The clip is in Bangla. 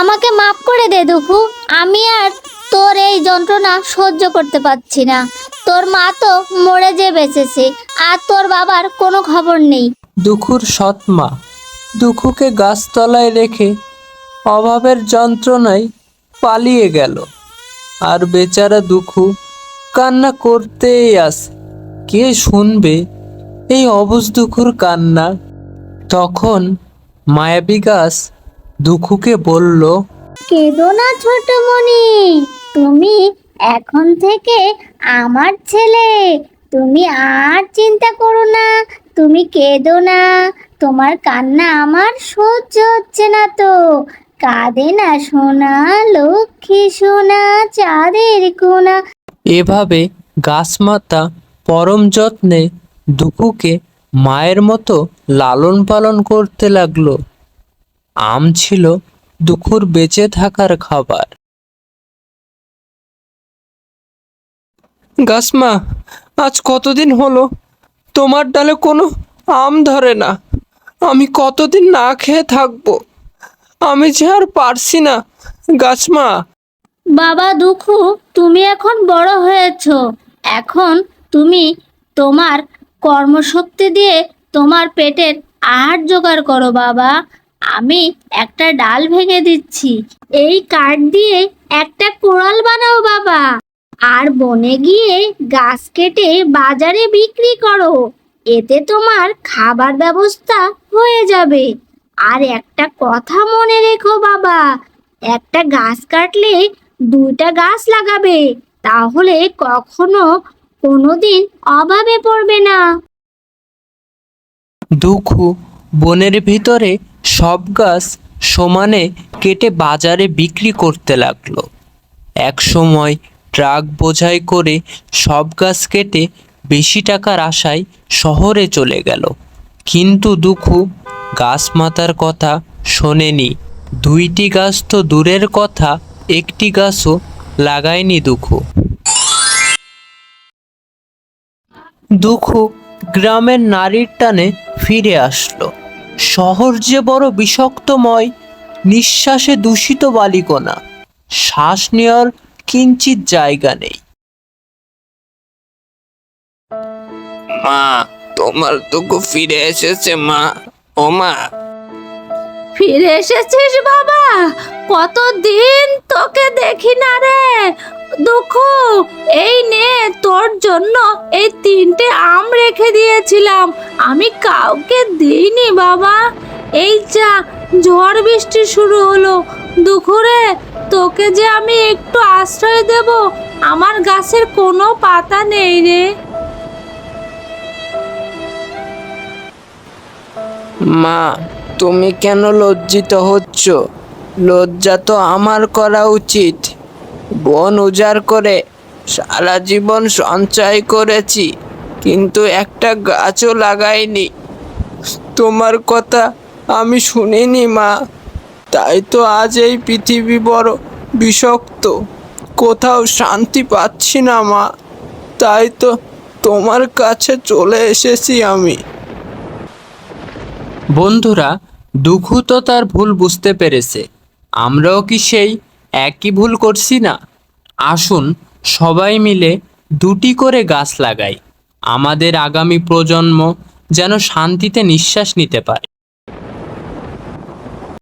আমাকে মাফ করে দে দুঃখু আমি আর তোর এই যন্ত্রণা সহ্য করতে পারছি না। তোর মা তো মরে যে বেঁচেছে, আর তোর বাবার কোনো খবর নেই। দুখুর সৎ মা, দুখুকে গাছতলায় রেখে অভাবের যন্ত্রণায় পালিয়ে গেল। আর বেচারা দুখু কান্না করতেই আস। কে শুনবে এই অবুজ দুখুর কান্না? তখন মায়াবী গাছ দুখুকে বলল কেঁদো না ছোটমণি তুমি এখন থেকে আমার ছেলে। তুমি আর চিন্তা করো না তুমি কেঁদো না। তোমার কান্না আমার সহ্য হচ্ছে না তো। কাঁদে না সোনা লক্ষ্মী সোনা চাঁদের কোনা। এভাবে গাছমাতা পরম যত্নে দুকুকে মায়ের মতো লালন পালন করতে লাগল। আম ছিল দুখুর বেঁচে থাকার খাবার। গাছমা, আজ কতদিন হলো? তোমার ডালে কোনো আম ধরে না। আমি কতদিন না খেয়ে থাকব? আমি যে আর পারছি না। গাছমা। বাবা দুঃখু, তুমি এখন বড় হয়েছো। এখন তুমি তোমার কর্মশক্তি দিয়ে তোমার পেটের আহার জোগাড় করো বাবা। আমি একটা ডাল ভেঙে দিচ্ছি। এই কাঠ দিয়ে একটা কোড়াল বানাও বাবা। আর বনে গিয়ে গাছ কেটে বাজারে বিক্রি করো। এতে তোমার খাবার ব্যবস্থা হয়ে যাবে। আর একটা কথা মনে রেখো বাবা, একটা গাছ কাটলে দুইটা গাছ লাগাবে, তাহলে কখনো কোনোদিন অভাবে পড়বে না। দুঃখু, বনের ভিতরে সব গাছ সমানে কেটে বাজারে বিক্রি করতে লাগল। এক সময় ট্রাক বোঝাই করে সব গাছ কেটে বেশি টাকার আশায় শহরে চলে গেল। কিন্তু দুঃখু গাছ মাতার কথা শোনেনি। দুইটি গাছ তো দূরের কথা, একটি গাছও লাগায়নি দুঃখু। দুঃখু গ্রামের নারীর টানে ফিরে আসলো। শহর যে বড় বিষাক্তময় নিঃশ্বাসে দূষিত বালিকণা শ্বাস নেওয়ার কিঞ্চিত জায়গা নেই। মা তোমার দুঃখু ফিরে এসেছে মা। ও মা। ফিরে এসেছিস বাবা? কতদিন তোকে দেখি না রে। দুঃখ তোর জন্য এই তিনটে আম রেখে দিয়েছিলাম। আমি কাউকে দিইনি, বাবা। এই যা, ঝড় বৃষ্টি শুরু হলো। দুঃখরে তোকে যে আমি একটু আশ্রয় দেব, আমার গাছের কোনো পাতা নেই রে। মা, তুমি কেন লজ্জিত হচ্ছ? লজ্জা তো আমার করা উচিত। বন উজাড় করে সারা জীবন সঞ্চয় করেছি, কিন্তু একটা গাছও লাগাইনি। তোমার কথা আমি শুনিনি, মা। তাই তো আজ এই পৃথিবী বড় বিষাক্ত। কোথাও শান্তি পাচ্ছি না, মা। তাই তো তোমার কাছে চলে এসেছি আমি। বন্ধুরা দুঃখু তো তার ভুল বুঝতে পেরেছে। আমরাও কি সেই একই ভুল করছি না? আসুন সবাই মিলে দুটি করে গাছ লাগাই। আমাদের আগামী প্রজন্ম যেন শান্তিতে নিঃশ্বাস নিতে পারে।